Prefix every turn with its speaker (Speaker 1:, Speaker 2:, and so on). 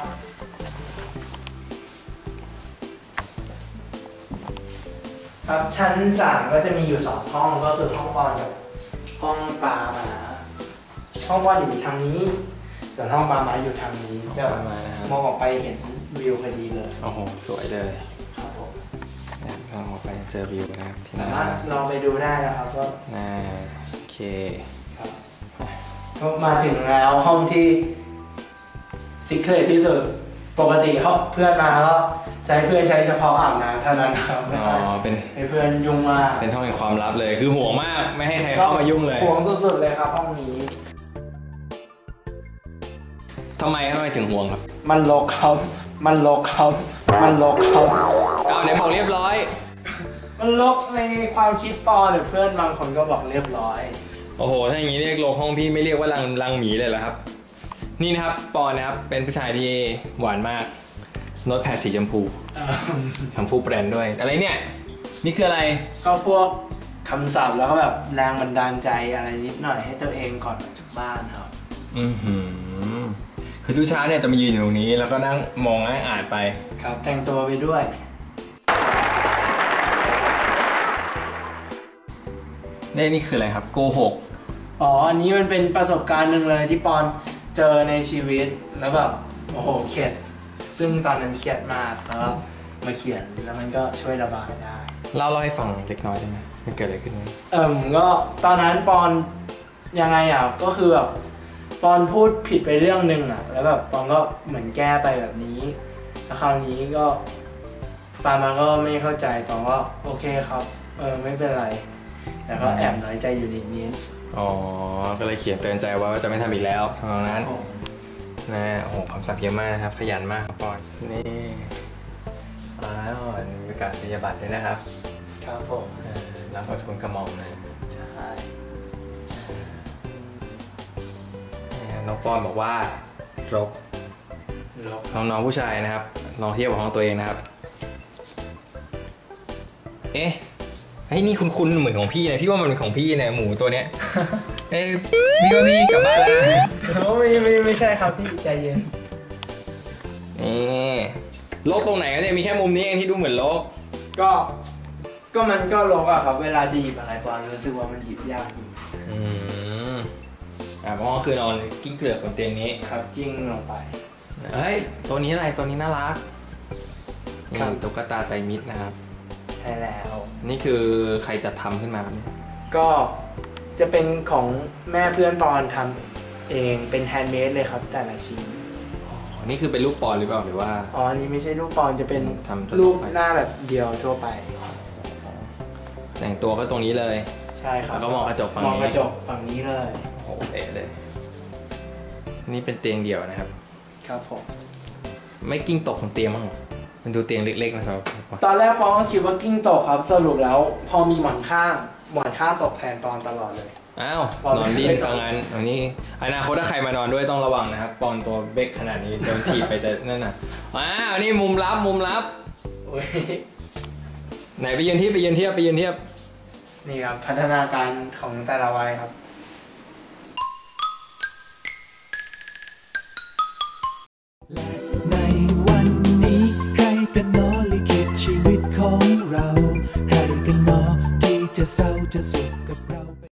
Speaker 1: ครับครับชั้นสามก็จะมีอยู่สองห้องก็คือห้องบอลกับห้องปลาหมาห้องบอลอยู่ทางนี้ส่วนห้องปลาหมาอยู่ทางนี้จะ
Speaker 2: ประมาณนะครับ
Speaker 1: มองออกไปเห็นวิวพอดีเลย
Speaker 2: โอ้โหสวยเลย
Speaker 1: ครับผม
Speaker 2: เนี่ยเราออกไปเจอวิวนะครับที่ห
Speaker 1: สา
Speaker 2: น้า
Speaker 1: มารถลองไปดูได้นะครับก็
Speaker 2: หน้าโอเค
Speaker 1: ครับก็มาถึงแล้วห้องที่ ซิเครตที่สุดปกติเขาเพื่อนมาก็ใช้เพื่อนใช้เฉพาะอาบน้ำเท่านั้นครับไม่
Speaker 2: อ๋อ
Speaker 1: ค่อย
Speaker 2: เป็น
Speaker 1: ให้เพื่อนยุ่งมาก
Speaker 2: เป็นห้องแห่งความลับเลย คือห่วงมากไม่ให้ใครเข้ามายุ่งเลย
Speaker 1: ห่วงสุดๆเลยครับห้องนี้
Speaker 2: ทำไมทำไมถึงห่วงครับ
Speaker 1: มันรกครับ มันรกครับ มันรกครับ
Speaker 2: เอาไหนบอกเรียบร้อย
Speaker 1: มันรกในความคิดปอหรือเพื่อนบางคนก็บอกเรียบร้อย
Speaker 2: โอ้โห ถ้าอย่างนี้เรียกโลห้องพี่ไม่เรียกว่ารังรังหมีเลยเหรอครับ นี่นะครับปอนนะครับเป็นผู้ชายที่หวานมากโน้ตแพดสีชมพูชมพูแบรนด์ด้วย อะไรเนี่ย นี่คืออะไร
Speaker 1: ก็พวกคำศัพท์แล้วก็แบบแรงบันดาลใจอะไรนิดหน่อยให้ตัวเองก่อนออกจากบ้านครับ
Speaker 2: อือหือคือทุกเช้าเนี่ยจะมายืนอยู่ตรงนี้ แล้วก็นั่งมองนั่งอ่านไป
Speaker 1: ครับแต่งตัวไปด้วย
Speaker 2: นี่นี่คืออะไรครับ โกหก
Speaker 1: อ๋อ อันนี้มันเป็นประสบการณ์หนึ่งเลยที่ปอน เจอในชีวิตแล้วแบบโอ้โหเข็ดซึ่งตอนนั้นเครียดมากแล้วก็มาเขียนแล้วมันก็ช่วยระบายได้
Speaker 2: เล่าเล่าให้ฟังเล็กน้อยได้ไหมมันเกิดอะไรขึ้นไหม
Speaker 1: เอิมก็ตอนนั้นปอนยังไงอะก็คือแบบปอนพูดผิดไปเรื่องหนึ่งอะ แล้วแบบปอนก็เหมือนแก้ไปแบบนี้แล้วคราวนี้ก็ปามาก็ไม่เข้าใจปอนก็โอเคครับ เออไม่เป็นไร แต่ก็แอบน้อยใจอยู่นิดนิด
Speaker 2: อ๋อ ก็เลยเขียนเตือนใจว่าจะไม่ทำอีกแล้วทางนั้น
Speaker 1: ๆผม
Speaker 2: นะโอ้โหคำศัพท์เยอะมากนะครับ ขยันมากครับปอนนี่อ้าวมีประกาศนียบัตรด้วยนะครับ
Speaker 1: ครับผม
Speaker 2: เออรับประทุนกระหม่อมนะ
Speaker 1: ใช่
Speaker 2: นี่ครับน้องปอนบอกว่ารก
Speaker 1: ลบ
Speaker 2: น้องๆผู้ชายนะครับ ลองเทียบกับห้องตัวเองนะครับ เอ๊ะเฮ้ยนี่คุณๆเหมือนของพี่นะพี่ว่ามันเป็นของพี่เนี่ยหมูตัวเนี้ยเอ้ยพี่ว่าพี่กลับบ้านแล้วนะ
Speaker 1: ไม่ไม่ไม่ใช่ครับพี่ใจเย็น
Speaker 2: นี่โลกตรงไหนกันเนี่ยมีแค่มุมนี้เองที่ดูเหมือนโลก
Speaker 1: ก็ ก็มันก็ลกอะครับ เวลาจะหยิบอะไรปอนรู้สึกว่ามันหยิบยากอยู่
Speaker 2: อืมอ่าเพราะว่าคือนอนกิ้งเกลือกบนเตียงนี้
Speaker 1: ครับกิ้งลงไป
Speaker 2: เฮ้ยตัวนี้อะไรตัวนี้น่ารักนี่
Speaker 1: ครับ
Speaker 2: ตุ๊กตาไตรมิตรนะครับ
Speaker 1: ใช่แล้ว
Speaker 2: นี่คือใครจัดทำขึ้นมาครับเนี่ย
Speaker 1: ก็จะเป็นของแม่เพื่อนปอนทำเองเป็นแฮนด์เมดเลยครับ แต่ละชิ้น
Speaker 2: อ๋อนี่คือเป็นรูปปอนหรือเปล่าหรือว่า
Speaker 1: อ๋ออันนี้ไม่ใช่รูปปอนจะเป็น
Speaker 2: ทำทั่วๆ
Speaker 1: รูป
Speaker 2: ไป
Speaker 1: หน้าแบบเดียวทั่วไป
Speaker 2: แต่งตัวก็ตรงนี้เลย
Speaker 1: ใช่ครับ
Speaker 2: แล้วก็มองกระจกฝั่งนี้
Speaker 1: มองกระจกฝั่งนี้เลย
Speaker 2: โอ้โหเป๊ะเลย นี่เป็นเตียงเดี่ยวนะครับ
Speaker 1: ครับผม
Speaker 2: ไม่กิ้งตกของเตียงมั้างเหรอ มันดูเตียงเล็กๆนะครับ
Speaker 1: ตอนแรกปอนก็คิดว่ากิ้งตกครับสรุปแล้ว พอมีหมอนข้างหมอนข้างตกแทนปอนตลอดเลย
Speaker 2: อ้าว
Speaker 1: ปอน
Speaker 2: นอนดิ้น
Speaker 1: ไม่
Speaker 2: ฟังงั้นอันนี้อนาคตถ้าใครมานอนด้วยต้องระวังนะครับ ปอนตัวเบ๊กขนาดนี้โดนถีบไปจะนั่นน่ะอ้าวนี่มุมลับมุมลับ
Speaker 1: โอ้ย
Speaker 2: ไหนไปยืนเทียบไปยืนเทียบไปยืนเทียบ
Speaker 1: นี่ครับพัฒนาการของแต่ละวัยครับ
Speaker 3: ต